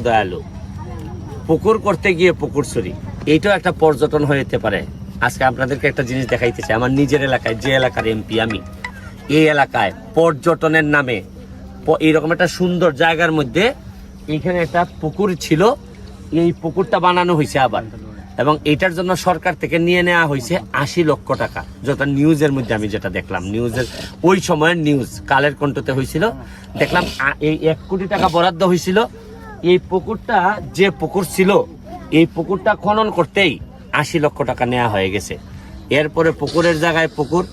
দয়ালু। পুকুর করতে গিয়ে পুকুর চুরি। এইটাও একটা পর্যটন হইতে পারে। আজকে আপনাদেরকে একটা জিনিস দেখাইতে চাই আমার নিজের এলাকায়, যে এলাকার এমপি আমি, এই এলাকায় পর্যটনের নামে এইরকম একটা সুন্দর জায়গার মধ্যে এখানে একটা পুকুর ছিল। এই পুকুরটা বানানো হয়েছে আবার। এবং এটার জন্য সরকার থেকে নিয়ে নেওয়া হয়েছে আশি লক্ষ টাকা। যেটা নিউজের মধ্যে আমি যেটা দেখলাম, নিউজের, ওই সময়ের নিউজ, কালের কণ্ঠতে হয়েছিল। দেখলাম এই এক কোটি টাকা বরাদ্দ হয়েছিল। এই পুকুরটা যে পুকুর ছিল, এই পুকুরটা খনন করতেই আশি লক্ষ টাকা নেওয়া হয়ে গেছে। এরপরে পুকুরের জায়গায় পুকুর,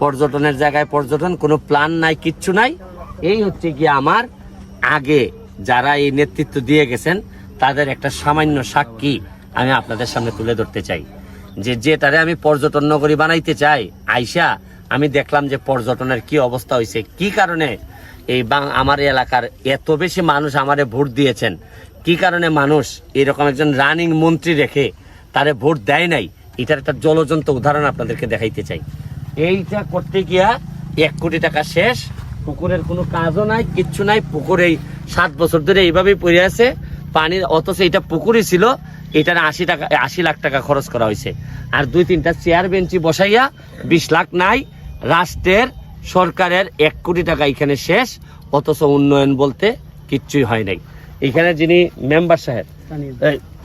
পর্যটনের জায়গায় পর্যটন, কোনো প্ল্যান নাই, কিচ্ছু নাই। এই হচ্ছে কি আমার আগে যারা এই নেতৃত্ব দিয়ে গেছেন, তাদের একটা সামান্য সাক্ষী আমি আপনাদের সামনে তুলে ধরতে চাই। যে যেটারে আমি পর্যটন নগরী বানাইতে চাই, আইসা আমি দেখলাম যে পর্যটনের কি অবস্থা হয়েছে কি কারণে এই বাং- আমার এলাকার এত বেশি মানুষ আমারে ভোট দিয়েছেন। কি কারণে মানুষ এরকম একজন রানিং মন্ত্রী রেখে তারে ভোট দেয় নাই? এটার একটা জলজন্ত উদাহরণ আপনাদেরকে দেখাইতে চাই। এইটা করতে গিয়া এক কোটি টাকা শেষ, পুকুরের কোনো কাজও নাই, কিচ্ছু নাই। পুকুর এই সাত বছর ধরে এইভাবেই পড়ে আছে। পানির অথচ এটা পুকুরই ছিল, এটার আশি টাকা আশি লাখ টাকা খরচ করা হয়েছে। আর দুই তিনটা চেয়ার বেঞ্চি বসাইয়া বিশ লাখ নাই। রাষ্ট্রের সরকারের এক কোটি টাকা এখানে শেষ অথচ উন্নয়ন বলতে কিচ্ছুই হয় নাই। এখানে যিনি মেম্বার সাহেব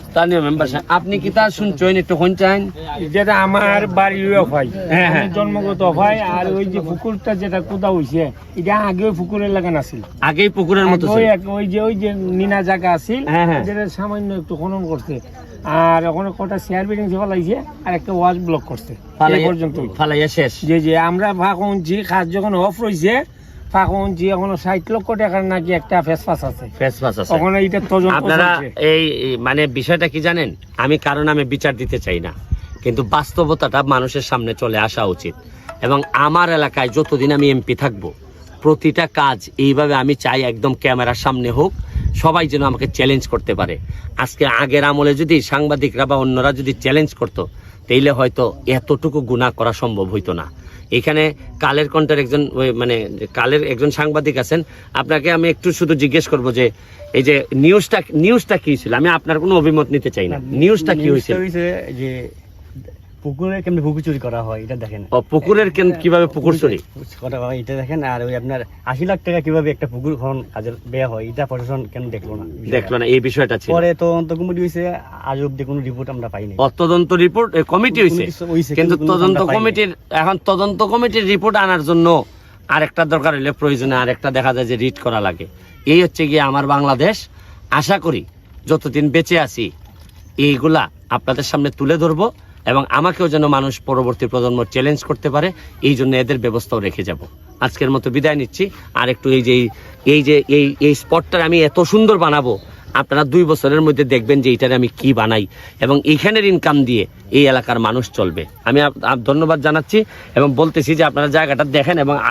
স্থানীয়। মেম্বার সাহেব আপনি কি তা শুনছেন একটু শুনছেন যেটা আমার বাড়িও হয়। হ্যাঁ, হ্যাঁ। জন্মগত হয় আর ওই যে পুকুরটা যেটা কোদা হইছে এটা আগে ওই পুকুরের লাগান আছিল। আগেই পুকুরের মতো ওই ওই যে ওই যে নিনা জায়গা আছিল হ্যাঁ, হ্যাঁ। যেটা সামান্য একটু খনন করছে। আর ওখানে কটা চেয়ার বিল্ডিং ফেলাইছে আর একটা ওয়াজ ব্লক করছে এই ফালাইয়া- পর্যন্ত ফালাইয়া শেষ। যে যে আমরা ফাঁকুঞ্চি কাজ যখন অফ রয়েছে ফাঁকুঞ্চি এখন ষাট লক্ষ টাকার নাকি একটা ফেস আছে। ফেস আছে। ওখানে এটা তদন্ত আপনারা এই এই মানে বিষয়টা কি জানেন? আমি কারণ আমি বিচার দিতে চাই না। কিন্তু বাস্তবতাটা মানুষের সামনে চলে আসা উচিত। এবং আমার এলাকায় যতদিন আমি এমপি থাকব প্রতিটা কাজ এইভাবে আমি চাই একদম ক্যামেরার সামনে হোক সবাই যেন আমাকে চ্যালেঞ্জ করতে পারে। আজকে আগের আমলে যদি সাংবাদিকরা বা অন্যরা যদি চ্যালেঞ্জ করতো তাইলে হয়তো এতটুকু গুণা করা সম্ভব হইতো না। এখানে কালের কণ্ঠের একজন ওই মানে কালের একজন সাংবাদিক আছেন। আপনাকে আমি একটু শুধু জিজ্ঞেস করব যে এই যে নিউজটা নিউজটা কি ছিল? আমি আপনার কোনো অভিমত নিতে চাই না। নিউজটা কি হয়েছে যে পুকুরে কেমনি পুকুর চুরি করা হয় এটা দেখেন। ও পুকুরের কেন- কীভাবে পুকুর চুরি? করা হয় এটা দেখেন আর ওই আপনার আশি লাখ টাকা কীভাবে একটা পুকুর খনন কাজের ব্যয় হয় এটা প্রশাসন কেন দেখল না? দেখল না এই বিষয়টা ছিল। পরে তদন্ত কমিটি হয়েছে আজ অব্দি কোনো রিপোর্ট আমরা পাইনি। তদন্ত রিপোর্ট কমিটি হয়েছে? কিন্তু তদন্ত কমিটির এখন তদন্ত কমিটির রিপোর্ট আনার জন্য আরেকটা দরকার হলে প্রয়োজনে আরেকটা দেখা যায় যে রিট করা লাগে। এই হচ্ছে গিয়ে আমার বাংলাদেশ। আশা করি যতদিন বেঁচে আছি এইগুলা আপনাদের সামনে তুলে ধরবো। এবং আমাকেও যেন মানুষ পরবর্তী প্রজন্ম চ্যালেঞ্জ করতে পারে, এই জন্য এদের ব্যবস্থাও রেখে যাব। আজকের মতো বিদায় নিচ্ছি। আর একটু এই যে এই যে, এই এই স্পটটা আমি এত সুন্দর বানাবো, আপনারা দুই বছরের মধ্যে দেখবেন যে এটার আমি কি বানাই। এবং এইখানের ইনকাম দিয়ে এই এলাকার মানুষ চলবে। আমি ধন্যবাদ জানাচ্ছি এবং বলতেছি যে আপনারা জায়গাটা দেখেন এবং